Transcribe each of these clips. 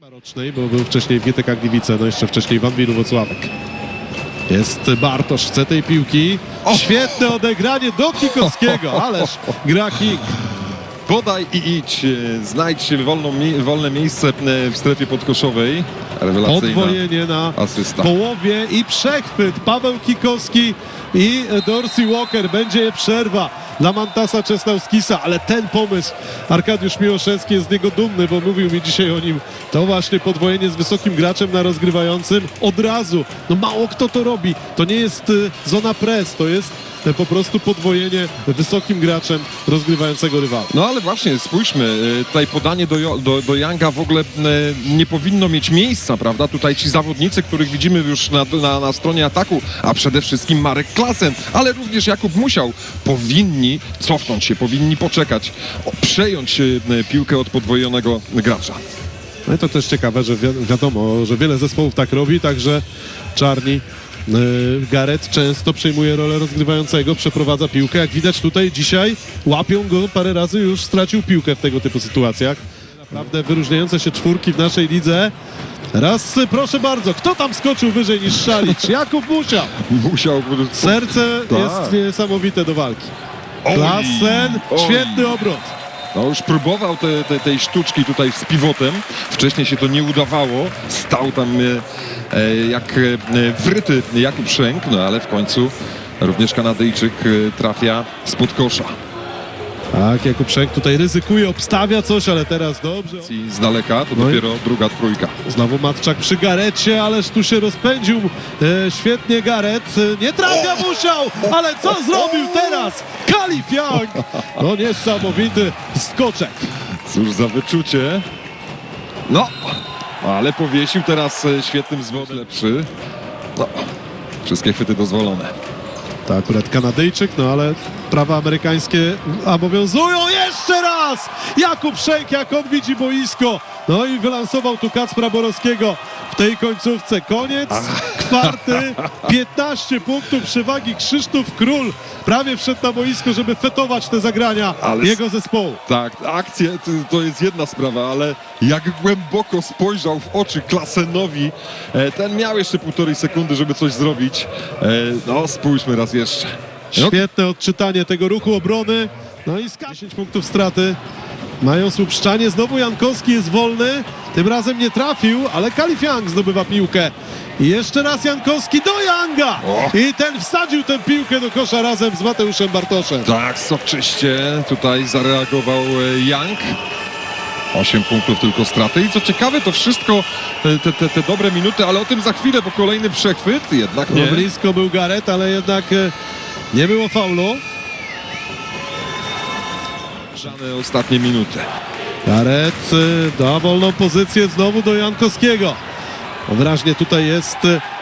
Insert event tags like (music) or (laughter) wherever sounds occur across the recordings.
rocznej, bo był wcześniej w GTK Gliwice, no jeszcze wcześniej w Anwilu Wocławek. Jest Bartosz, chce tej piłki. Świetne odegranie do Kikowskiego, (laughs) ależ gra King. Podaj i idź. Znajdź wolną, wolne miejsce e, w strefie podkoszowej. Rewelacyjna Podwojenie na asysta. połowie i przechwyt. Paweł Kikowski i Dorsey Walker. Będzie przerwa dla Mantasa Czesnauskisa, ale ten pomysł Arkadiusz Miłoszewski jest z niego dumny, bo mówił mi dzisiaj o nim. To właśnie podwojenie z wysokim graczem na rozgrywającym od razu. No mało kto to robi. To nie jest y, zona press, to jest y, po prostu podwojenie wysokim graczem rozgrywającego rywala. No ale właśnie, spójrzmy, e, tutaj podanie do, do, do Younga w ogóle nie powinno mieć miejsca, prawda? Tutaj ci zawodnicy, których widzimy już na, na, na stronie ataku, a przede wszystkim Marek Klasen, ale również Jakub Musiał, powinni cofnąć się, powinni poczekać, przejąć e, piłkę od podwojonego gracza. No i to też ciekawe, że wi- wiadomo, że wiele zespołów tak robi, także Czarni yy, Gareth często przejmuje rolę rozgrywającego, przeprowadza piłkę. Jak widać tutaj dzisiaj łapią go, parę razy już stracił piłkę w tego typu sytuacjach. Naprawdę wyróżniające się czwórki w naszej lidze. Raz, y, proszę bardzo, kto tam skoczył wyżej niż Szalic? (laughs) Jakub Musiał. Musiał... Serce Tak. jest niesamowite do walki. Oj. świetny obrót. No już próbował te, te, tej sztuczki tutaj z pivotem. Wcześniej się to nie udawało. Stał tam e, e, jak e, wryty Jakub Szęk, no ale w końcu również Kanadyjczyk e, trafia spod kosza. Tak, Jakub Szek tutaj ryzykuje, obstawia coś, ale teraz dobrze. I z daleka to No i- dopiero druga trójka. Znowu Matczak przy Garecie, ależ tu się rozpędził e, świetnie Garet. E, nie trafia musiał, ale co zrobił teraz? Kalif Young! No niesamowity skoczek. Cóż za wyczucie. No, ale powiesił teraz e, świetnym zwodem lepszy. No, wszystkie chwyty dozwolone. To akurat Kanadyjczyk, no ale prawa amerykańskie obowiązują jeszcze raz! Jakub Szejk, jak on widzi boisko. No i wylansował tu Kacpra Borowskiego w tej końcówce. Koniec kwarty, 15 punktów przewagi. Krzysztof Król prawie wszedł na boisko, żeby fetować te zagrania Ale- jego zespołu. Tak, akcja to, jest jedna sprawa, ale jak głęboko spojrzał w oczy Klasenowi, e, ten miał jeszcze półtorej sekundy, żeby coś zrobić. E, no, spójrzmy raz jeszcze. No, Świetne odczytanie tego ruchu obrony. No i ska- 10 punktów straty. Mają słupszczanie. Znowu Jankowski jest wolny. Tym razem nie trafił, ale Kalif Young zdobywa piłkę. I jeszcze raz Jankowski do. O! I ten wsadził tę piłkę do kosza razem z Mateuszem Bartoszem. tak, soczyście tutaj zareagował e, Young. 8 punktów tylko straty i co ciekawe to wszystko, e, te, te, te dobre minuty, ale o tym za chwilę, bo kolejny przechwyt, jednak No nie. blisko był Gareth, ale jednak e, nie było faulu. Żadne ostatnie minuty. Gareth da wolną pozycję znowu do Jankowskiego. Wyraźnie tutaj jest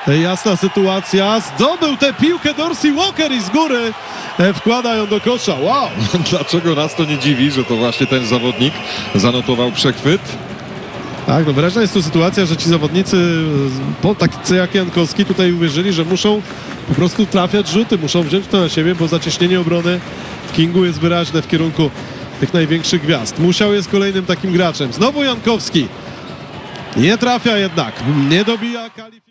y, jasna sytuacja. Zdobył tę piłkę Dorsey Walker i z góry e, wkłada ją do kosza. Wow! (laughs) Dlaczego nas to nie dziwi, że to właśnie ten zawodnik zanotował przechwyt? Tak, no wyraźna jest tu sytuacja, że ci zawodnicy, po, tacy jak Jankowski, tutaj uwierzyli, że muszą po prostu trafiać rzuty, muszą wziąć to na siebie, bo zacieśnienie obrony w Kingu jest wyraźne w kierunku tych największych gwiazd. Musiał jest kolejnym takim graczem. Znowu Jankowski. Nie trafia jednak, nie dobija Kalif.